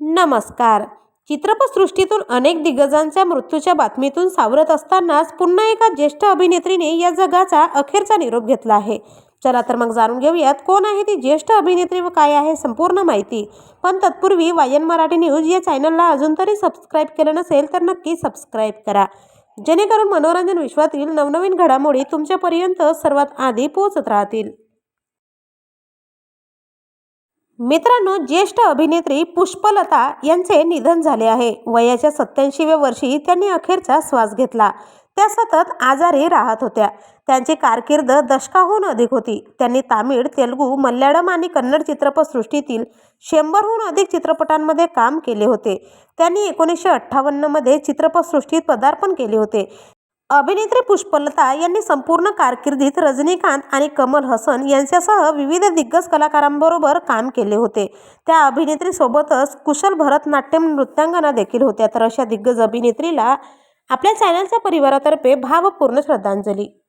नमस्कार. चित्रपटसृष्टीतून अनेक दिग्गजांच्या मृत्यूच्या बातमीतून सावरत असतानाच पुन्हा एका ज्येष्ठ अभिनेत्रीने या जगाचा अखेरचा निरोप घेतला आहे. चला तर मग जाणून घेऊयात कोण आहे ती ज्येष्ठ अभिनेत्री व काय आहे संपूर्ण माहिती. पण तत्पूर्वी वायन मराठी न्यूज या चॅनलला अजून तरी सबस्क्राईब केलं नसेल तर नक्की सबस्क्राईब करा. जेणेकरून मनोरंजन विश्वातील नवनवीन घडामोडी तुमच्यापर्यंत सर्वात आधी पोहोचत राहतील. मित्रांनो ज्येष्ठ अभिनेत्री पुष्पलता यांचे निधन झाले आहे. वयाच्या सत्याऐंशीव्या वर्षी त्यांनी अखेरचा श्वास घेतला. त्या सतत आजारी राहत होत्या. त्यांची कारकीर्द दशकाहून अधिक होती. त्यांनी तामिळ तेलुगू मल्याळम आणि कन्नड चित्रपटसृष्टीतील शंभरहून अधिक चित्रपटांमध्ये काम केले होते. त्यांनी एकोणीसशे अठ्ठावन्नमध्ये चित्रपटसृष्टीत पदार्पण केले होते. अभिनेत्री पुष्पलता यांनी संपूर्ण कारकिर्दीत रजनीकांत आणि कमल हसन यांच्यासह विविध दिग्गज कलाकारांबरोबर काम केले होते. त्या अभिनेत्रीसोबतच कुशल भरतनाट्यम नृत्यांगना देखील होत्या. तर अशा दिग्गज अभिनेत्रीला आपल्या चॅनलच्या परिवारातर्फे भावपूर्ण श्रद्धांजली.